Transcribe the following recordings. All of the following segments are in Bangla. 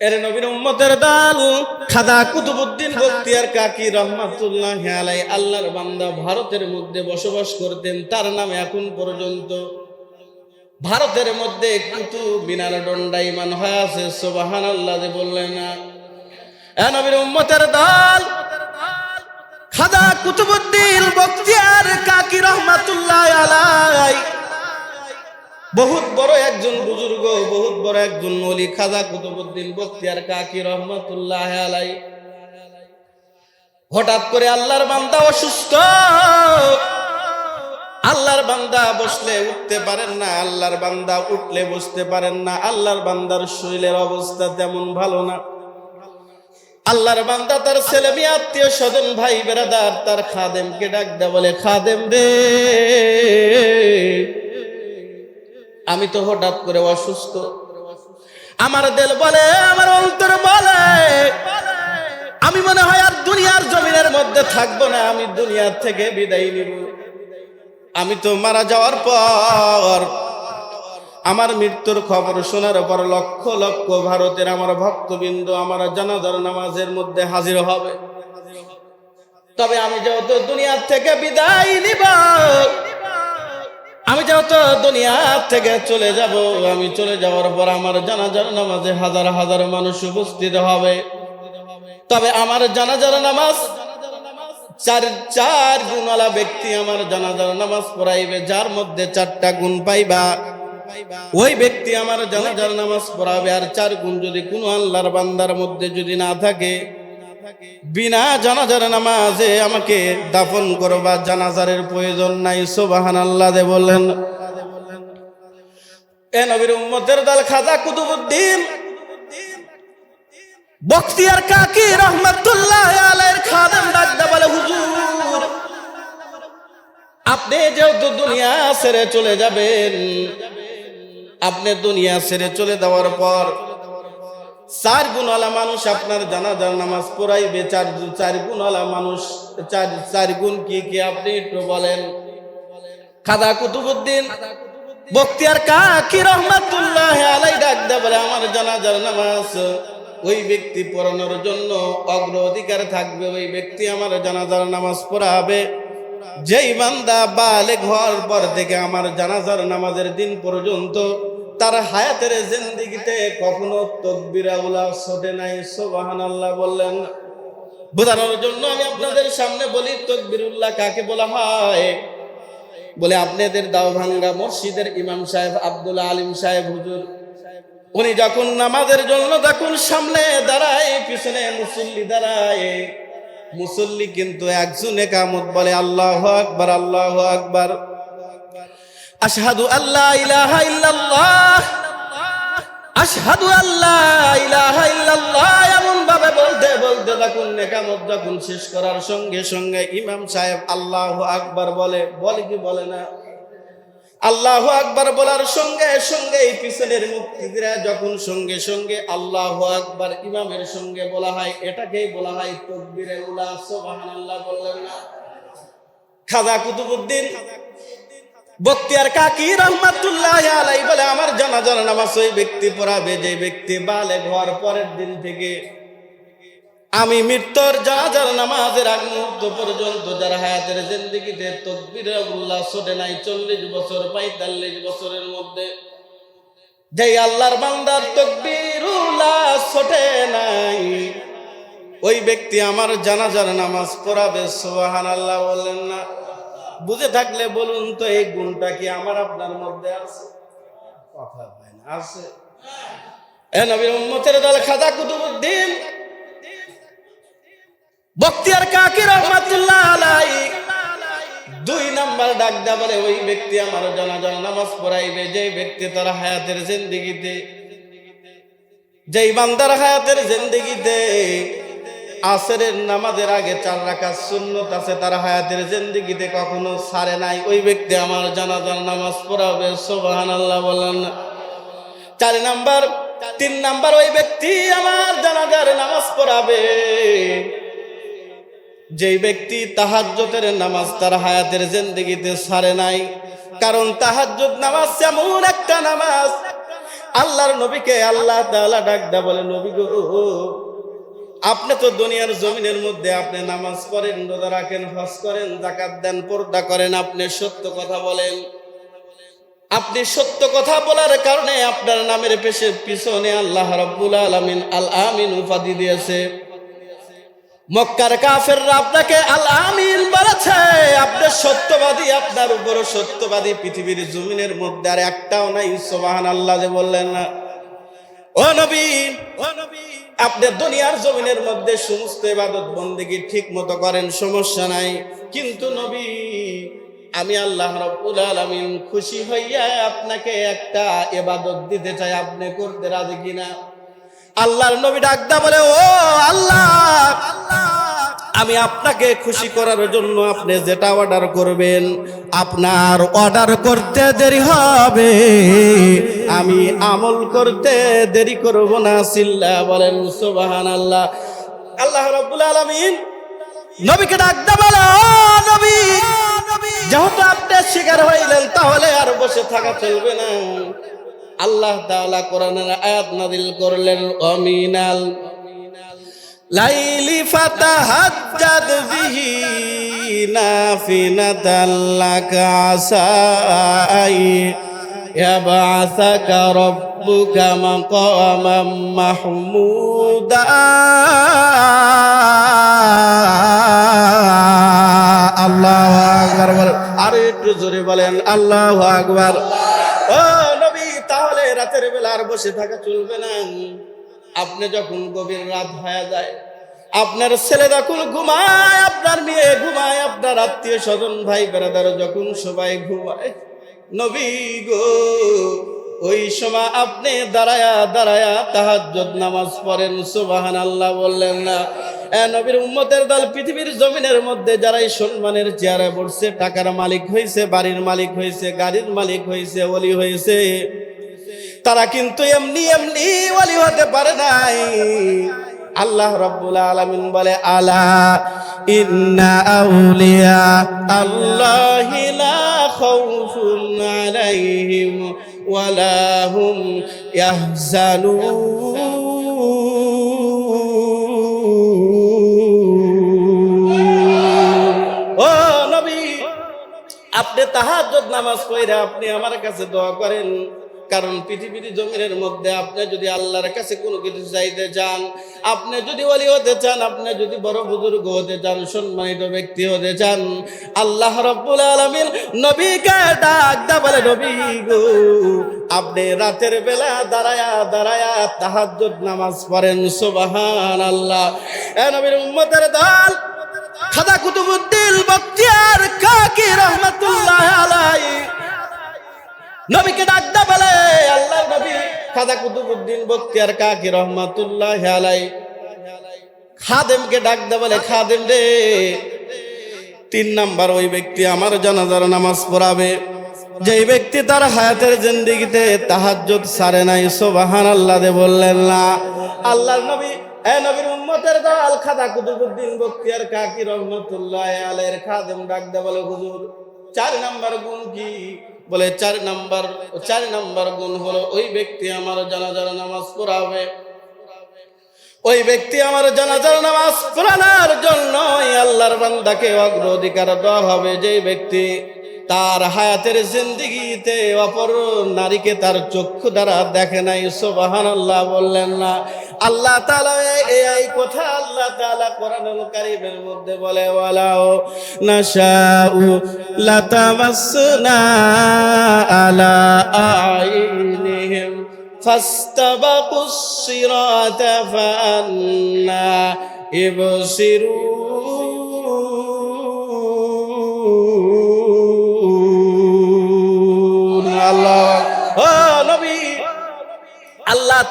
এর নবীর উম্মতের দাল। খাদা কুতুবুদ্দিন বক্তিয়ার কাকি রহমাতুল্লাহ আলাই আল্লাহর বান্দা ভারতের মধ্যে বসবাস করতেন, তার নাম এখন পর্যন্ত। ভারতের মধ্যে কুতুব বিনার দণ্ডাইমান হয়ে আছে সোবাহান আল্লাহ যে বললেন না। এ নবীর উম্মতের দল। খাদা কুতুবুদ্দিন বক্তিয়ার কাকি রহমাতুল্লাহ আলাই বহুত বড় একজন বুজুর্গ, বহুত বড় একজন মলি খাজা কুতুবুদ্দিন বক্তিয়ার কাকি রহমতুল্লাহ আলাই হঠাৎ করে আল্লাহর বান্দা অসুস্থ। আল্লাহর বান্দা বসলে উঠতে পারেন না, আল্লাহর বান্দা উঠলে বসতে পারেন না, আল্লাহর বান্দার শরীরের অবস্থা তেমন ভালো না। আল্লাহর বান্দা তার ছেলে মেয়ে, আত্মীয় স্বজন ভাই বেড়াদার তার খাদেমকে ডাক দেয় বলে, খাদেম রে আমি তো হঠাৎ করে অসুস্থ। আমার দেল বলে, আমার অন্তর বলে, আমি মনে হয় আর দুনিয়ার জমিনের মধ্যে থাকব না, আমি দুনিয়ার থেকে বিদায় নিব। আমি তো মারা যাওয়ার পর আমার মৃত্যুর খবর শোনার পর লক্ষ লক্ষ ভারতের আমার ভক্তবৃন্দ, আমার জানাজার নামাজের মধ্যে হাজির হবে। তবে আমি যেহেতু দুনিয়ার থেকে বিদায় নিব আমি যেহেতু দুনিয়া থেকে চলে যাব। আমি চলে যাওয়ার পর আমার জানাজার নামাজে হাজার হাজার মানুষ উপস্থিত হবে। তবে আমার জানাজার নামাজ, চার চার গুণওয়ালা ব্যক্তি আমার জানাজার নামাজ পড়াইবে, যার মধ্যে চারটা গুণ পাইবা। ওই ব্যক্তি আমার জানাজার নামাজ পড়াবে, আর চার গুণ যদি কোনো আল্লাহর বান্দার মধ্যে যদি না থাকে বিনা জানাজার নামাজে আমাকে দাফন করবা জানাজারের প্রয়োজন নাই সোবাহান আল্লাহ দে বললেন। উম্মতের দল খাজা কুতুবুদ্দিন। বখতিয়ার কাকি রহমতুল্লাহ আলাইহির খাদেম ডাকতে বলে, হুজুর, আপনি যেহেতু দুনিয়া ছেড়ে চলে যাবেন, আপনি দুনিয়া ছেড়ে চলে যাওয়ার পর চার গুণওয়ালা মানুষ আপনার জানাজার নামাজ পড়াইবে, চার চার গুণওয়ালা মানুষ, চার চার গুণ কি কি আপনি একটু বলেন? খাদা কুতুবুদ্দিন, বক্তিয়ার কাকি রহমাতুল্লাহ আলাই ডাক দে বলে, আমার জানাজার নামাজ ওই ব্যক্তি পড়ানোর জন্য অগ্রাধিকার থাকবে, ওই ব্যক্তি আমার জানাজার নামাজ পড়াবে। যেই বান্দা বালে ঘর পর থেকে আমার জানাজার নামাজের দিন পর্যন্ত তার হায়াতের জিন্দিগিতে কখনো তকবিরাউলা ছোটে নাই সোবাহান আল্লাহ বললেন। বোঝানোর জন্য আমি আপনাদের সামনে বলি, তকবিরুল্লাহ কাকে বলা হয়? বলে, আপনাদের দাও ভাঙ্গা মসজিদের ইমাম সাহেব আব্দুল আলিম সাহেব হুজুর। উনি যখন নামাজের জন্য যখন সামনে দাঁড়ায়, পিছনে মুসল্লি দাঁড়ায়, মুসল্লি কিন্তু একজন একামত বলে, আল্লাহ আকবার আল্লাহ আকবার। আশহাদু আল্লাহ ইলাহা ইল্লাল্লাহ। আশহাদু আল্লাহ ইলাহা ইল্লাল্লাহ। এমন ভাবে বলতে বলতে যখন নেকামত যখন শেষ করার সঙ্গে সঙ্গে ইমাম সাহেব আল্লাহ আকবার বলে বলে কি বলে না? আল্লাহ আকবার বলার সঙ্গে সঙ্গে এই পিছনের মুক্তিরা যখন সঙ্গে সঙ্গে আল্লাহ আকবার ইমামের সঙ্গে বলা হয়, এটাকেই বলা হয় তকবিরে উলা, সুবহানাল্লাহ বললেন না। খাজা কুতুবুদ্দিন বক্তিয়ার কাকি রহমাতুল্লাহ আলাই বলে, আমার জানাজার নামাজ ওই ব্যক্তি পড়াবে, যে ব্যক্তি বালে ঘর পরের দিন থেকে। আমি মৃত্যুর জানাজার নামাজের আগ মুহূর্ত পর্যন্ত যারা হায়াতের জিন্দিগিতে তকবির উল্লাহ ছোটে নাই, চল্লিশ বছর পঁয়তাল্লিশ বছরের মধ্যে। যে আল্লাহর বান্দার তকবির উল্লাহ ছোটে নাই, ওই ব্যক্তি আমার জানাজার নামাজ পড়াবে সোহান আল্লাহ বললেন না। বুঝে থাকলে বলুন তো, এই গুণটা কি আমার আপনার মধ্যে আছে? কথা হয় না, আছে। বক্তিয়ার দুই ওই ব্যক্তি নামাজ পড়াইবে যে ব্যক্তি তার হায়াতের জিন্দিগিতে, যেই বান্দার হায়াতের জিন্দিগিতে আসরের নামাজের আগে চার রাখা সুন্নত আছে, তার হায়াতের জিন্দিগিতে কখনো সারে নাই। ওই ব্যক্তি আমার জানাজার নামাজ পড়াবে সোবাহান আল্লাহ বলেন। চার নাম্বার, তিন নাম্বার, ওই ব্যক্তি আমার জানাজার নামাজ পড়াবে। যেই ব্যক্তি তাহাজ্জতের নামাজ তার হায়াতের জিন্দগিতে সারে নাই, কারণ তাহাজ্জুদ নামাজ এমন একটা নামাজ। আল্লাহর নবীকে আল্লাহ তাআলা ডাক দা বলে, নবী গো আপনি তো দুনিয়ার জমিনের মধ্যে আপনি নামাজ পড়েন, রোজা রাখেন, হজ করেন জাকাত দেন, পর্দা করেন, আপনি সত্য কথা বলেন। আপনি সত্য কথা বলার কারণে আপনার নামের পেশে পিছনে আল্লাহ রাব্বুল আলামিন আল আমিন উপাধি দিয়েছে। মক্কার কাফেররা আপনাকে আল আমিন বলেছে। আপনি সত্যবাদী, আপনার উপর সত্যবাদী পৃথিবীর জমিনের মধ্যে আর একটাও নাই। সুবহান আল্লাহ যে বললেন না। আপনি দুনিয়ার জমিনের মধ্যে সমস্ত ইবাদত বন্দেগী ঠিক মতো করেন, সমস্যা নাই। কিন্তু নবী, আমি আল্লাহ রাব্বুল আলামিন খুশি হইয়া আপনাকে একটা ইবাদত দিতে চাই, আপনি করতে রাজি কিনা? আল্লাহর নবী ডাকদা বলে, ও আল্লাহ আল্লাহ আমি আপনাকে খুশি করার জন্য আপনি যেটা অর্ডার করবেন, আপনার অর্ডার করতে দেরি হবে। আমি আমল করতে দেরি করব না, সিল্লা বলেন সুবাহান আল্লাহ আল্লাহ রব্বুল আলামিন নবীকে ডাকদা বলে, নবী। যেহেতু আপনি শিকার হইলেন, তাহলে আর বসে থাকা চলবে না। আল্লাহ তাআলা কোরআনের আয়াত নাযিল করলেন, অমিনাল লাইলি ফাতাহাজ্জাদ বিহি নাফিনাতাল লাকা আসাই। ইয়াবআসাকা রাব্বুকা মাকামাম মাহমুদা। আল্লাহু আকবার বলেন। আরও একটু জোরে বলেন, আল্লাহু আকবার। ও নবী, তাহলে রাতের বেলা আর বসে থাকা চলবে না। আপনি যখন গভীর রাত হয়ে যায়, আপনার ছেলে যখন ঘুমায়, আপনার মেয়ে ঘুমায়, আপনার আত্মীয় স্বজন, ভাই বেড়াদার যখন সবাই ঘুমায়, নবী গো, ওই সময় আপনি দাঁড়ায়া দাঁড়ায়া তাহাজ্জুদ নামাজ পড়েন সুবাহান আল্লাহ বললেন না। নবীর উম্মতের দল পৃথিবীর জমিনের মধ্যে যারাই সম্মানের চেয়ারে বসছে, টাকার মালিক হয়েছে বাড়ির মালিক হয়েছে গাড়ির মালিক হয়েছে ওলি হয়েছে তারা কিন্তু এমনি এমনি ওলি হতে পারে নাই। আল্লাহ রাব্বুল আলামিন বলে, আলা ইন্না আউলিয়া আল্লাহি লা খাউফুন আলাইহিম ওয়ালা হুম ইয়াহজানুন। আপনি তাহাজ্জুদ নামাজ পড়ে আপনি আমার কাছে দোয়া করেন। কারণ পৃথিবীর জমিনের মধ্যে আপনি যদি আল্লাহর কাছে কোনো কিছু চাইতে চান, আপনি যদি ওলি হতে চান, আপনি যদি বড় বুজুর্গ হতে চান, সম্মানিত ব্যক্তি হতে চান, আল্লাহ রব্বুল আলামিন নবীকে ডাক দা, বলে, নবী গো, আপনি রাতের বেলা দাঁড়ায়া দাঁড়ায়া তাহাজ্জুদ নামাজ পড়েন সুবহান আল্লাহ এ নবীর উম্মতের দল, খাদা কুতুবুদ্দিন বক্তিয়ার কাকি রহমাতুল্লাহ আলাইহি। নবীকে ডাকদা বলে আল্লাহ নবী খাদা কুতুবুদ্দিন বক্তিয়ার কাকি রহমাতুল্লাহ আলাই। খাদেমকে ডাকদা বলে, খাদেম রে, তিন নাম্বার ওই ব্যক্তি আমার জানাজার নামাজ পড়াবে। যেই ব্যক্তি তার হায়াতের জিন্দিগিতে তাহাজ্জুদ সারে নাই সুবহান আল্লাহ দে বললেন না। আল্লাহর নবী, এ নবীর উম্মতের দল, খাদা কুতুবুদ্দিন বক্তিয়ার কাকি রহমাতুল্লাহ আলাইহির খাদেম ডাকদা বলে, হুজুর, চার নাম্বার গুণ কি? বলে, চার নাম্বার চার নাম্বার গুণ হলো ওই ব্যক্তি আমার জানাজার নামাজ পড়াবে। ওই ব্যক্তি আমার জানাজার নামাজ পড়ানোর জন্য আল্লাহর বান্দাকে অগ্রাধিকার দেওয়া হবে যে ব্যক্তি তার হায়াতের জিন্দিগিতে অপর নারীকে তার চক্ষু দ্বারা দেখে নাই সোবাহান আল্লাহ বললেন না আল্লাহ তাআলা এই এই কথা আল্লাহ তাআলা কোরআনুল কারীমের মধ্যে বলে ওয়ালাও নাশাউ লাতামাসনা আলা আইনিহিম فاستبقوا الصراط فأنا يبصرون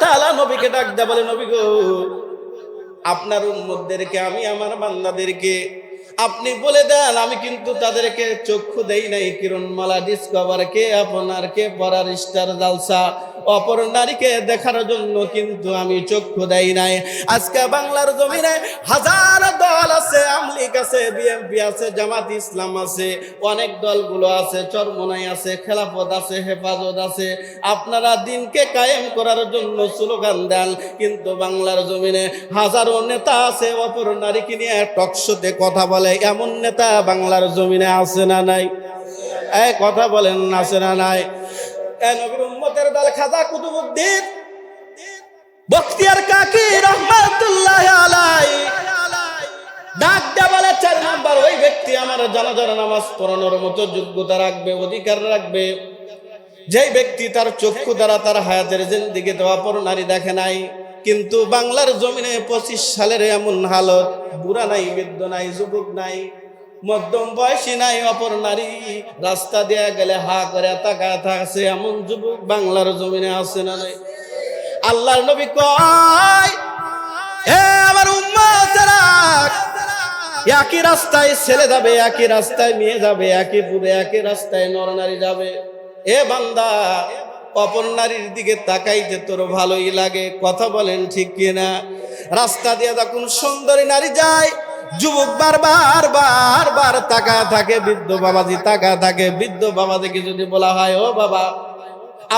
তাআলা নবীকে ডাক দেয়া বলে, নবী গো, আপনার উম্মতদেরকে আমি, আমার বান্দাদেরকে আপনি বলে দেন, আমি কিন্তু তাদেরকে চক্ষু দেই নাই। কিরণমালা ডিসকভার কে, আপনার কে পরার স্টার জালসা অপর নারীকে দেখার জন্য কিন্তু আমি চক্ষু দেই নাই। আজকে বাংলার জমিনে হাজার দল আছে, আমলিক আছে বিএমপি আছে, জামাত ইসলাম আছে, অনেক দলগুলো আছে, চরমনাই আছে, খেলাফত আছে, হেফাজত আছে। আপনারা দিনকে কায়েম করার জন্য স্লোগান দেন, কিন্তু বাংলার জমিনে হাজারো নেতা আছে, অপর নারীকে নিয়ে টকশোতে কথা বলে। এমন নেতা বাংলার জমিনে আছে না নাই? এই কথা বলেন, আছে না নাই? এ বখতিয়ার ওই ব্যক্তি আমার নামাজ মতো যোগ্যতা রাখবে, অধিকার রাখবে। যেই ব্যক্তি তার চক্ষু দ্বারা তার হায়াতের জিন্দিগি দেওয়া পর নারী দেখে নাই, কিন্তু বাংলার জমিনে পঁচিশ সালের এমন হালত, বুড়া নাই, বৃদ্ধ নাই, যুবক নাই মধ্যম বয়সী নাই, অপর নারী। রাস্তা দেয়া গেলে হা করে তাকায় থাকছে। এমন যুবক বাংলার জমিনে আছে না নাই? আল্লাহর নবী কয়, এ আমার একই রাস্তায় ছেলে যাবে, একই রাস্তায় মেয়ে যাবে, একই পুরে একই রাস্তায় নরনারী যাবে। এ বান্দা, অপর নারীর দিকে তাকাইতে তোর ভালোই লাগে। কথা বলেন ঠিক কিনা? রাস্তা দিয়ে যখন সুন্দরী নারী যায় যুবক বারবার বারবার তাকা থাকে, বৃদ্ধ বাবাজি তাকা থাকে। বৃদ্ধ বাবাজিকে যদি বলা হয়, ও বাবা,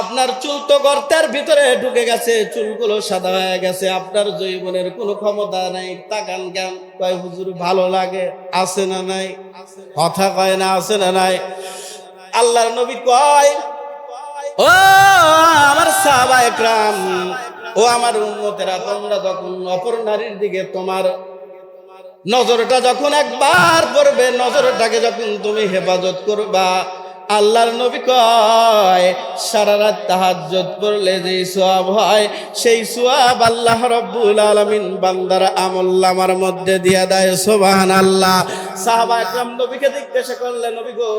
আপনার চুল তো গর্তের ভিতরে ঢুকে গেছে, চুলগুলো সাদা হয়ে গেছে, আপনার জৈবনের কোনো ক্ষমতা নাই, তাকান কেন? কয়, হুজুর, ভালো লাগে, আছে না নাই? কথা কয় না, আছে না নাই? আল্লাহর নবী কয়, ও আমার সাহাবা একরাম ও আমার উন্মতেরা তোমরা যখন অপর নারীর দিকে তোমার নজরটা যখন একবার পড়বে, নজরটাকে যখন তুমি হেফাজত করবা, আল্লাহর নবী কয়, সারা রাত তাহাজ্জুদ করলে যে সোয়াব হয়, সেই সোয়াব আল্লাহ রব্বুল আলামিন বান্দার আমল্লামার মধ্যে দিয়া দেয়, সুবহানাল্লাহ। সাহাবা একরাম নবীকে জিজ্ঞাসা করলে, নবী গো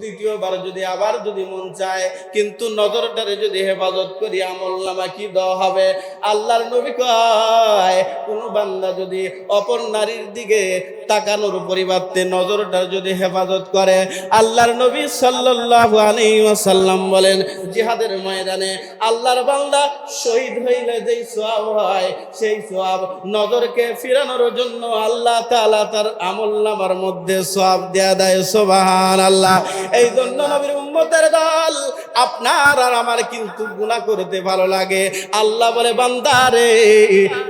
দ্বিতীয়বার যদি আবার যদি মন চায়, কিন্তু নজরটারে যদি হেফাজত করি আমল্লামা কি দেওয়া হবে? আল্লাহর নবী কয়, কোন বান্দা যদি অপর নারীর দিকে তাকানোর পরিবর্তে নজরটা যদি হেফাজত করে, আল্লাহর নবী সাল্লাল্লাহু আলাইহি ওয়াসাল্লাম বলেন, জিহাদের ময়দানে আল্লাহর বান্দা শহীদ হইলে যেই সওয়াব হয়, সেই সওয়াব নজরকে ফিরানোর জন্য আল্লাহ তাআলা তার আমল নামার মধ্যে সওয়াব দেয়া দেয়, সুবহানাল্লাহ। এই জন্য নবীর উম্মতের দল। আপনার আর আমার কিন্তু গুনাহ করতে ভালো লাগে। আল্লাহ বলে, বান্দা রে,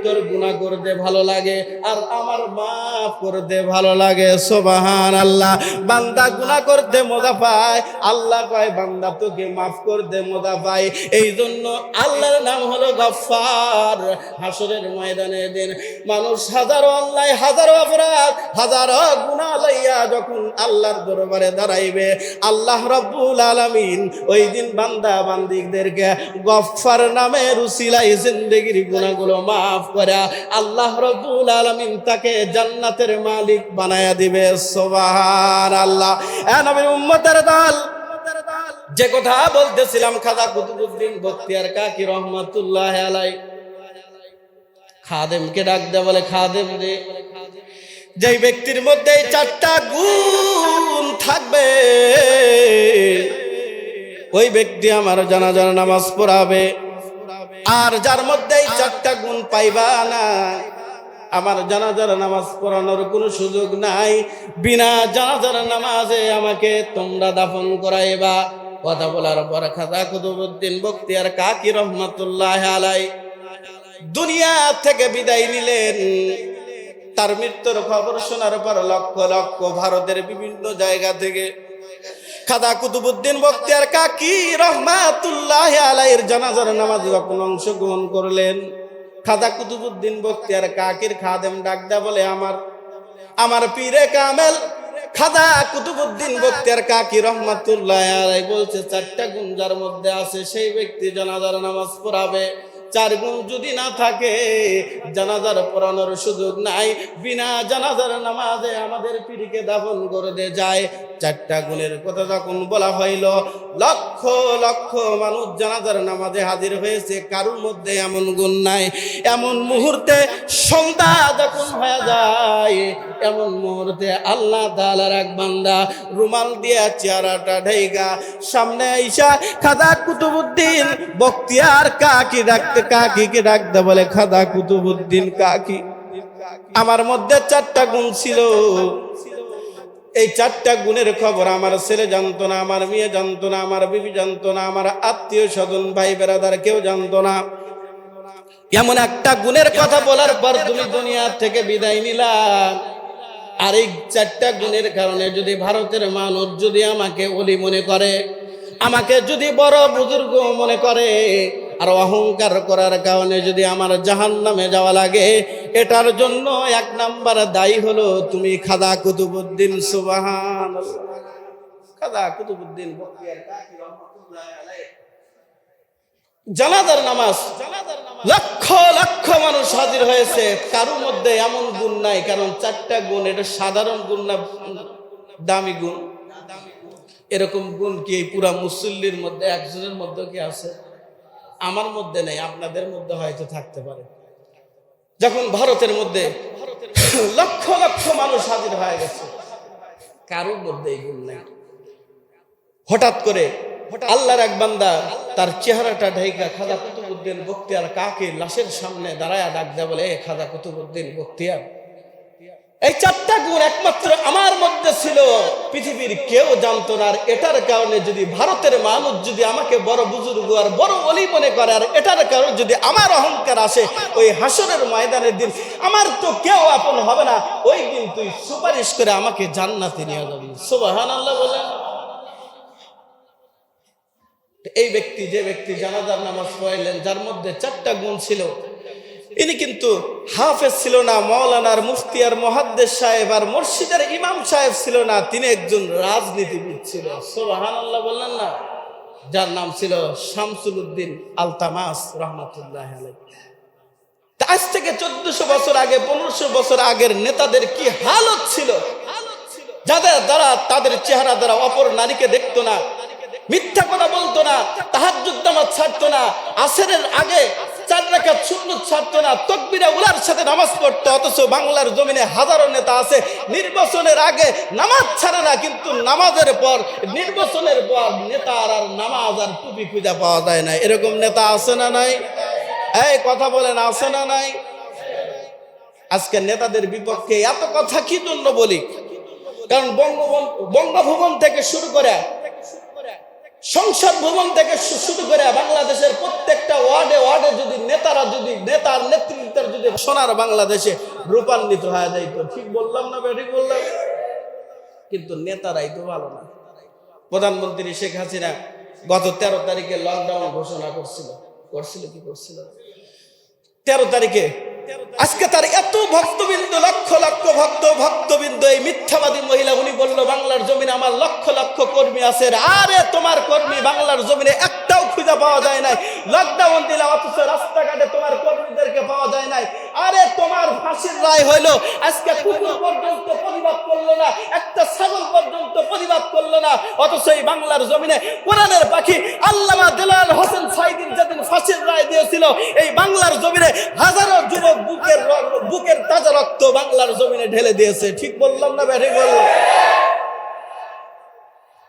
তোর গুনাহ করতে ভালো লাগে আর আমার মাফ করতে ভালো লাগে। সোবাহান আল্লাহ বান্দা গুনাহ করতে মজা পায়। আল্লাহ কয়, বান্দা, তোকে মাফ করতে মজা পায়। এই জন্য আল্লাহর নাম হলো গফফার। হাসরের ময়দানে দিন মানুষ হাজারো অন্যায়, হাজারো অপরাধ, হাজারো গুনাহ লইয়া যখন আল্লাহর দরবারে দাঁড়াইবে, আল্লাহ রব্বুল আলামিন, ওই দিন বান্দা বান্দিকদেরকে গফফার নামে রুসিলাই জিন্দেগির গুনাহগুলো মাফ করে। আল্লাহ আলামিন তাকে জান্নাতের মালিক দিবে আল্লাহ উম্মতের যে কথা বলতেছিলাম কুতুবুদ্দিন কাকি রহমাতুল্লাহ আলাই খাদেমকে ডাক দে, বলে, খাদেম রে। যেই ব্যক্তির মধ্যে চারটা গুণ থাকবে, ওই ব্যক্তি আমার জানাজার নামাজ পড়াবে। আর যার মধ্যে চারটা গুণ পাইবা না, আমার জানাজার নামাজ পড়ানোর কোনো সুযোগ নাই। বিনা জানাজার নামাজে আমাকে তোমরা দাফন করাইবা। কথা বলার পর খাজা কুতুবুদ্দিন বক্তিয়ার কাকি রহমতুল্লাহ আলাই দুনিয়া থেকে বিদায় নিলেন। তার মৃত্যুর খবর শোনার পর লক্ষ লক্ষ ভারতের বিভিন্ন জায়গা থেকে খাদা কুতুবুদ্দিন বক্তিয়ার কাকি রহমাতুল্লাহ আলাইয়ের জানাজার নামাজ যখন অংশগ্রহণ করলেন, খাদা কুতুবুদ্দিন বক্তিয়ার কাকির খাদেম ডাকদা বলে, আমার আমার পীরে কামেল, খাদা কুতুবুদ্দিন বক্তিয়ার কাকি রহমাতুল্লাহ আলাই বলছে, চারটা গুঞ্জার মধ্যে আছে, সেই ব্যক্তি জানাজার নামাজ পড়াবে। চার গুণ যদি না থাকে, জানাজার পড়ানোর সুযোগ নাই। বিনা জানাজার নামাজে আমাদের পিড়িকে দাফন করে দিয়ে যায়। চারটা গুণের কথা যখন বলা হইল, লক্ষ লক্ষ মানুষ জানাজার নামাজে হাজির হয়েছে। কারুর মধ্যে এমন গুণ নাই। এমন মুহূর্তে সন্ধ্যা যখন হয়ে যায়, এমন মুহূর্তে আল্লাহ তাআলার এক বান্দা রুমাল দিয়া চেহারাটা ঢেইগা, সামনে আইসা খাদা কুতুবুদ্দিন বক্তিয়ার কাকি ডাকতে কাকিকে ডাকতে বলে, খাদা কুতুবুদ্দিন কাকি। আমার মধ্যে চারটা গুণ ছিল। এই চারটা গুণের খবর আমার ছেলে জানতো না, আমার মেয়ে জানতো না, আমার বিবি জানতো না, আমার আত্মীয় স্বজন, ভাই বেড়াদার কেউ জানতো না। এমন একটা গুণের কথা বলার পর তুমি দুনিয়া থেকে বিদায় নিলা। আর এই চারটা গুণের কারণে যদি ভারতের মানুষ যদি আমাকে অলি মনে করে, আমাকে যদি বড় বুজুর্গ মনে করে আর অহংকার করার কারণে যদি আমার জাহান নামে যাওয়া লাগে, এটার জন্য এক নাম্বার দায়ী হলো তুমি খাদা কুতুবুদ্দিন সুবাহান খাদা কুতুবুদ্দিন। জানাজার নামাজ লক্ষ লক্ষ মানুষ হাজির হয়েছে। কারোর মধ্যে এমন গুণ নাই, কারণ চারটা গুণ, এটা সাধারণ গুণ না দামি গুণ? এরকম গুণ কি এই পুরা মুসল্লির মধ্যে, একজনের মধ্যে কি আছে? আমার মধ্যে নেই, আপনাদের মধ্যে হয়তো থাকতে পারে। যখন ভারতের মধ্যে লক্ষ লক্ষ মানুষ হাজির হয়ে গেছে, কারোর মধ্যে এই গুণ হঠাৎ করে আল্লাহর এক বান্দা তার চেহারাটা ঢাইকা খাদা কুতুবুদ্দিন বক্তিয়ার কাকে লাশের সামনে দাঁড়ায় ডাক দেয় বলে, এ খাদা কুতুবুদ্দিন বক্তিয়ার এই চারটা গুণ একমাত্র আমার মধ্যে ছিল। পৃথিবীর কেউ জানতো না, আর এটার কারণে যদি ভারতের মানুষ যদি আমাকে বড় বুজুর্গ আর বড় অলি মনে করে, আর এটার কারণে যদি আমার অহংকার আসে ওই হাসরের ময়দানের দিন, আমার তো কেউ আপন হবে না। ওই দিন তুই সুপারিশ করে আমাকে জান্নাতে নিয়ে যাবি। সুবাহান আল্লাহ বলেন। এই ব্যক্তি, যে ব্যক্তি জানাজার নামাজ পড়াইলেন যার মধ্যে চারটা গুণ ছিল। ইনি কিন্তু হাফেজ ছিল না মৌলানার মুফতি আর মহাদ্দেশ সাহেব আর মসজিদের ইমাম সাহেব ছিল না, তিনি একজন রাজনীতিবিদ ছিল। সোবাহান আল্লাহ বললেন না? যার নাম ছিল শামসুল উদ্দিন আলতামাস রহমতুল্লাহ আজ থেকে চোদ্দশো বছর আগে, পনেরোশো বছর আগের নেতাদের কি হালত ছিল? যাদের দ্বারা তাদের চেহারা দ্বারা অপর নারীকে দেখতো না মিথ্যা কথা বলতো না তাহার নামাজ ছাড়তো না, আসরের আগে চার রাখা শূন্য ছাড়তো না, তকবিরা উলার সাথে নামাজ পড়তো, অথচ বাংলার জমিনে হাজারো নেতা আছে, নির্বাচনের আগে নামাজ ছাড়ে না, কিন্তু নামাজের পর, নির্বাচনের পর নেতা আর আর নামাজ আর টুপি খুঁজে পাওয়া যায় না। এরকম নেতা আছে না নাই? এই কথা বলেন, আছে না নাই? আজকে নেতাদের বিপক্ষে এত কথা কি জন্য বলি? কারণ বঙ্গভবন বঙ্গভবন থেকে শুরু করে সংসদ ভবন থেকে শুরু করে বাংলাদেশের প্রত্যেকটা ওয়ার্ডে ওয়ার্ডে যদি নেতারা যদি নেতার নেতৃত্বের যদি সোনার বাংলাদেশে রূপান্বিত হয়ে যাইতো ঠিক বললাম না ঠিক বললাম। কিন্তু নেতারাই তো ভালো না। প্রধানমন্ত্রী শেখ হাসিনা গত তেরো তারিখে লকডাউন ঘোষণা করছিল। করছিল কি করছিল? তেরো তারিখে আজকে তার এত ভক্তবিন্দু, লক্ষ লক্ষ ভক্ত, ভক্তবিন্দু, এই মিথ্যাবাদী মহিলা, উনি বলল, বাংলার জমিনে আমার লক্ষ লক্ষ কর্মী আছে। আরে তোমার কর্মী বাংলার জমিনে একটাও খুঁজে পাওয়া যায় নাই। লকডাউন দিলে অথচ রাস্তাঘাটে তোমার কর্মীদেরকে পাওয়া যায় নাই। আরে তোমার ফাঁসির রায় হইল, আজকে কুকুর পর্যন্ত প্রতিবাদ করল না, একটা ছাগল পর্যন্ত প্রতিবাদ করল না। অথচ এই বাংলার জমিনে কোরআনের পাখি আল্লামা দেলাল হোসেন সাইদির যেদিন ফাঁসির রায় দিয়েছিল, এই বাংলার জমিনে হাজারো যুবক বুকের বুকের তাজা রক্ত বাংলার জমিনে ঢেলে দিয়েছে। ঠিক বললাম না ব্যাঠে বললাম?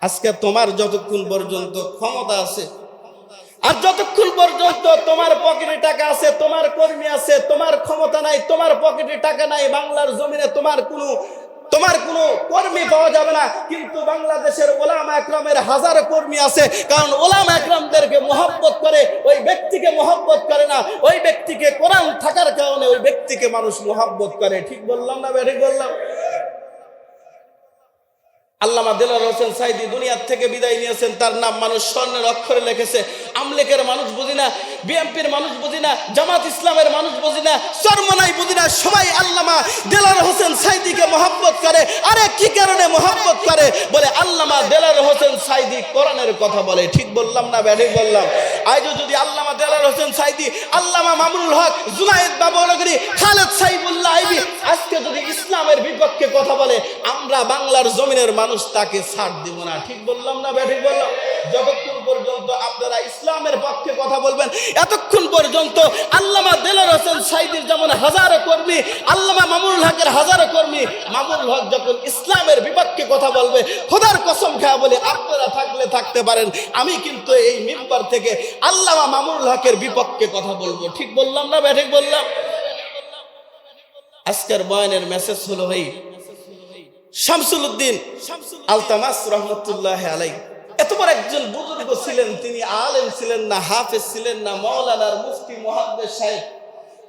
আজকে তোমার যতক্ষণ পর্যন্ত ক্ষমতা আছে আর যতক্ষণ পর্যন্ত তোমার পকেটে টাকা আছে, তোমার কর্মী আছে, তোমার ক্ষমতা নাই, তোমার পকেটে টাকা নাই, বাংলার জমিনে তোমার কোনো তোমার কোনো কর্মী পাওয়া যাবে না। কিন্তু বাংলাদেশের ওলাম একরামের হাজার কর্মী আছে, কারণ ওলাম একরামদেরকে মহব্বত করে, ওই ব্যক্তিকে মহব্বত করে না। ওই ব্যক্তিকে কোরআন থাকার কারণে ওই ব্যক্তিকে মানুষ মহব্বত করে। ঠিক বললাম না ঠিক বললাম। আল্লামা দেলার হোসেন সাইদি দুনিয়ার থেকে বিদায় নিয়েছেন, তার নাম মানুষ স্বর্ণের অক্ষরে লিখেছে। আমলেকের মানুষ বুঝি না, বিএনপির মানুষ বুঝি না, জামাত ইসলামের মানুষ বুঝি না চরমনাই বুঝি না, সবাই আল্লামা দেলার হোসেন সাইদিকে মহব্বত করে, আরে কি কারণে মহব্বত করে? বলে আল্লামা দেলার হোসেন সাইদি কোরআনের কথা বলে, ঠিক বললাম না ব্যাঠিক বললাম? আজও যদি আল্লামা দেলার হোসেন সাইদি, আল্লামা মামুনুল হক, জুনায়েদ বাবনগরী খালেদ সাইবুল্লাহ আইবি আজকে যদি ইসলামের বিপক্ষে কথা বলে, আমরা বাংলার জমিনের মানুষ তাকে ছাড় দিব না। ঠিক বললাম না ব্যাঠিক বললাম? যতক্ষণ পর্যন্ত আপনারা ইসলামের পক্ষে কথা বলবেন, এতক্ষণ পর্যন্ত আল্লামা দেলার হোসেন সাইদির যেমন হাজারো কর্মী, আল্লামা মামুনুল হকের হাজারো কর্মী, মামুনুল হক যখন ইসলামের বিপক্ষে কথা বলবে, খোদার কসম খাওয়া বলে, আপনারা থাকলে থাকতে পারেন। আমি কিন্তু এই মিম্বার থেকে আল্লামা মামুনুল হকের বিপক্ষে কথা বলব। ঠিক বললাম না ব্যাঠিক বললাম? আজকের বয়ানের মেসেজ হলো ভাই শামসুল উদ্দিন আলতামাস রহমতুল্লাহ আলাই এত বড় একজন বুজুর্গ ছিলেন, তিনি আলেম ছিলেন না, হাফেজ ছিলেন না মৌলানার মুফতি মোহাম্মদ সাহেব।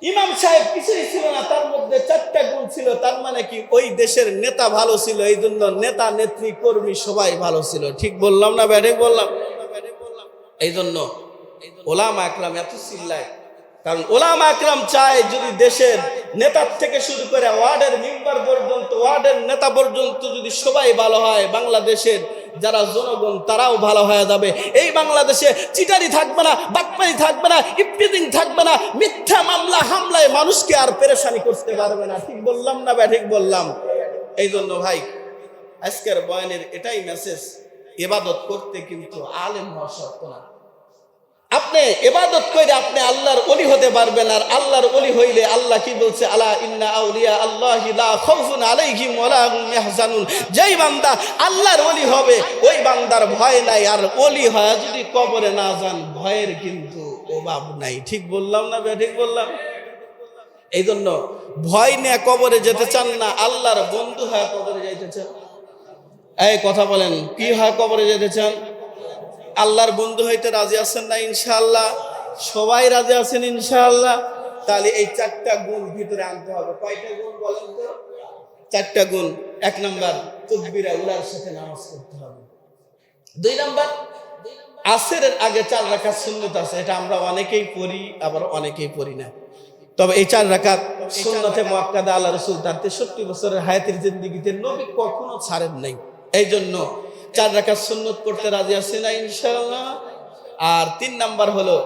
ইমাম সাহেব কিছুই ছিল না, তার মধ্যে চারটা গুণ ছিল, তার মানে কি ওই দেশের নেতা ভালো ছিল এই জন্য নেতা, নেত্রী, কর্মী সবাই ভালো ছিল। ঠিক বললাম না ব্যাঠে বললাম। এই জন্য ওলামা আকরাম এত চিল্লায়। কারণ ওলামা আকরাম চায় যদি দেশের নেতার থেকে শুরু করে ওয়ার্ডের মেম্বার পর্যন্ত, ওয়ার্ডের নেতা পর্যন্ত যদি সবাই ভালো হয়, বাংলাদেশের যারা জনগণ তারাও ভালো হয়ে যাবে। এই বাংলাদেশে চিটারি থাকবে না বাটপারি থাকবে না ইফটিজিং থাকবে না, মিথ্যা মামলা, হামলায় মানুষকে আর পেরেশানি করতে পারবে না। ঠিক বললাম না বা ঠিক বললাম। এই জন্য ভাই, আজকের বয়ানের এটাই মেসেজ এবাদত করতে কিন্তু আলেম হওয়া শর্ত না। আপনি এবাদত করে আপনি আল্লাহর অলি হতে পারবেন, আর আল্লাহর অলি হইলে আল্লাহ কি বলছে? আলা ইন্না আউলিয়া আল্লাহি লা খাউফুন আলাইহিম ওয়ালা যেই বান্দা আল্লাহর অলি হবে, ওই বান্দার ভয় নাই, আর অলি হয় যদি কবরে না যান, ভয়ের কিন্তু অভাব নাই। ঠিক বললাম না ঠিক বললাম? এই জন্য ভয় নিয়ে কবরে যেতে চান না, আল্লাহর বন্ধু হয়ে কবরে যাইতে চান। এই কথা বলেন, কি হয় কবরে যেতে চান? আল্লাহর বন্ধু হইতে রাজি আছেন না ইনশাআল্লাহ? সবাই রাজি আছেন ইনশাআল্লাহ? তাহলে এই চারটা গুণ ভিতরে আনতে হবে। কয়টা গুণ বলেন তো? চারটা গুণ। এক নাম্বার, তকবিরা উলার সাথে নামাজ করতে হবে। দুই নাম্বার, আসেরের আগে চার রাখার সুন্নত আছে। এটা আমরা অনেকেই পড়ি, আবার অনেকেই পড়ি না। তবে এই চার রাকাত সুন্নতে মুআক্কাদা আল্লাহ রাসূল তার 63 বছরের হায়াতের জিন্দেগিতে নবী কখনো ছাড়েন নাই। এই জন্য চার রাখার সুন্নত করতে রাজি আছে না, ইনশাআল্লাহ। আর তিন নাম্বার হলো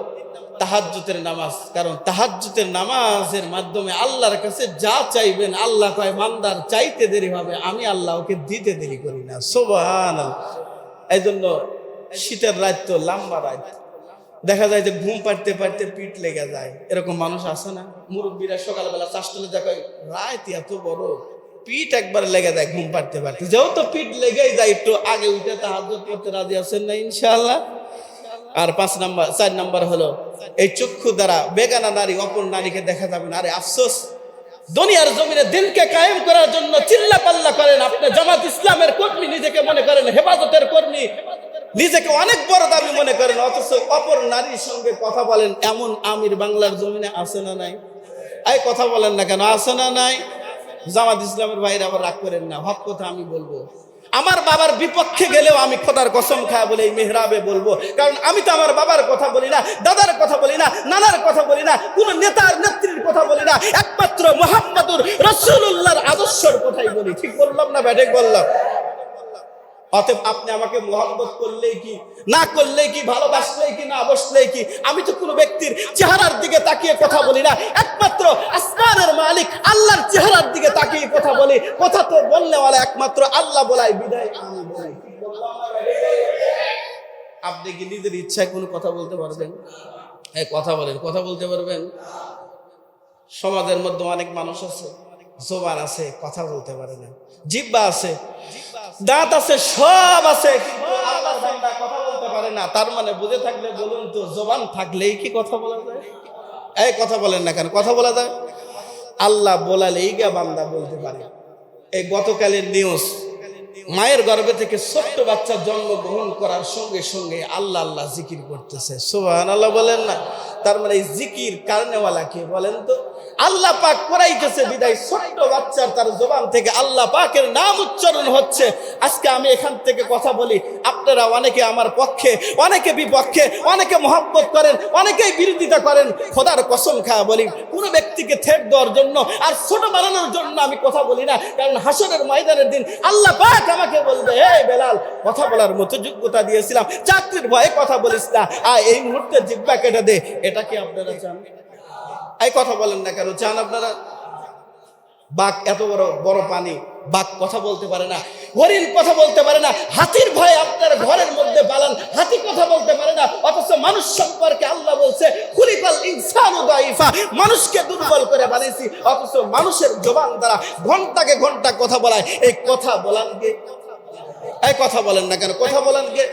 তাহাজ্জুতের নামাজ, কারণ তাহাজ্জুতের নামাজের মাধ্যমে আল্লাহর কাছে যা চাইবেন, আল্লাহ কয় মান্দার চাইতে দেরি হবে, আমি আল্লাহ ওকে দিতে দেরি করি না। সুবহানাল্লাহ। এই জন্য শীতের রাত তো লম্বা রাত। দেখা যায় যে ঘুম পাড়তে পাড়তে পিঠ লেগে যায়। এরকম মানুষ আছে না? মুরব্বীরা সকালবেলা চাষটলে দেখায় রাত এত বড়। পিঠ একবার লেগে যায় ঘুম পাড়তে পারতে যেহেতু পিঠ লেগেই যায়, একটু আগে উঠে তাহাজ করতে রাজি আছেন না, ইনশাআল্লাহ? আর পাঁচ নাম্বার, চার নাম্বার হলো, এই চক্ষু দ্বারা বেগানা নারী, অপর নারীকে দেখা যাবে না। আরে আফসোস, দুনিয়ার জমিনে দিনকে কায়েম করার জন্য চিল্লা পাল্লা করেন আপনি। জামাত ইসলামের কর্মী নিজেকে মনে করেন, হেফাজতের কর্মী। নিজেকে অনেক বড় দাবি মনে করেন, অথচ অপর নারীর সঙ্গে কথা বলেন, এমন আমির বাংলার জমিনে আছে না নাই? এই কথা বলেন না কেন, আছে না নাই? জামাত ইসলামের বাইরে আবার রাগ করেন না। হক কথা আমি বলব। আমার বাবার বিপক্ষে গেলেও আমি খোদার কসম খায় বলে এই মেহরাবে বলব। কারণ আমি তো আমার বাবার কথা বলি না, দাদার কথা বলি না, নানার কথা বলি না, কোন নেতার নেত্রীর কথা বলি না, একমাত্র মোহাম্মদুর রসুল্লাহর আদর্শর কথাই বলি। ঠিক বললাম না ব্যাটেক বললাম? অতএব আপনি আমাকে মোহাম্মত করলেই কি, না করলেই কি, ভালোবাসলেই কি, না বসলেই কি, আমি তো কোনো ব্যক্তির চেহারার দিকে তাকিয়ে কথা বলি না। একমাত্র আসমানের মালিক আল্লাহর চেহারার দিকে তাকিয়ে কথা বলি। কথা তো বললে বললেওয়ালা একমাত্র আল্লাহ বলাই বিদায়, আমি বলি। আপনি কি নিজের ইচ্ছায় কোনো কথা বলতে পারবেন? হ্যাঁ কথা বলেন, কথা বলতে পারবেন? সমাজের মধ্যে অনেক মানুষ আছে, জোবান আছে, কথা বলতে পারে না। জিব্বা আছে দাঁত আছে, সব আছে। কথা বলতে পারে না, তার মানে বুঝে থাকলে বলুন তো, জবান থাকলেই কি কথা বলা যায়? এই কথা বলেন না কেন, কথা বলা যায়? আল্লাহ বলালেই গা বান্দা বলতে পারে। এই গতকালের নিউজ মায়ের গর্ভে থেকে ছোট্ট বাচ্চা জন্মগ্রহণ করার সঙ্গে সঙ্গে আল্লাহ আল্লাহ জিকির করতেছে। সোহান আল্লাহ বলেন না, তার মানে এই জিকির কারণেওয়ালা কে বলেন তো? আল্লাহ পাক করাইতেছে বিদায় ছোট্ট বাচ্চার তার জবান থেকে আল্লাহ পাকের নাম উচ্চারণ হচ্ছে। আজকে আমি এখান থেকে কথা বলি, আপনারা অনেকে আমার পক্ষে, অনেকে বিপক্ষে, অনেকে মহব্বত করেন, অনেকেই বিরোধিতা করেন, খোদার কসম খাওয়া বলি, কোনো ব্যক্তিকে থেট দেওয়ার জন্য আর ছোট বানানোর জন্য আমি কথা বলি না, কারণ হাসনের ময়দানের দিন আল্লাহ পাক আমাকে বলবে এই বেলাল, কথা বলার মতো যোগ্যতা দিয়েছিলাম, চাকরির ভয়ে কথা বলিস না আর এই মুহূর্তে জিব্বা কেটে দে। এটা কি আপনারা চান এই কথা বলেন না কেন? চান আপনারা? বাঘ এত বড় বড় পানি বাঘ কথা বলতে পারে না। হরিণ কথা বলতে পারে না। হাতির ভয় আপনার ঘরের মধ্যে পালান হাতি কথা বলতে পারে না। অথচ মানুষ সম্পর্কে আল্লাহ বলছে, খুলিকাল ইনসানু দাইফা মানুষকে দুর্বল করে বানিয়েছি। অথচ মানুষের জবান দ্বারা ঘন্টাকে ঘণ্টা কথা বলায়। এই কথা বলান গে। এই কথা বলেন না কেন? কথা বলেন গে।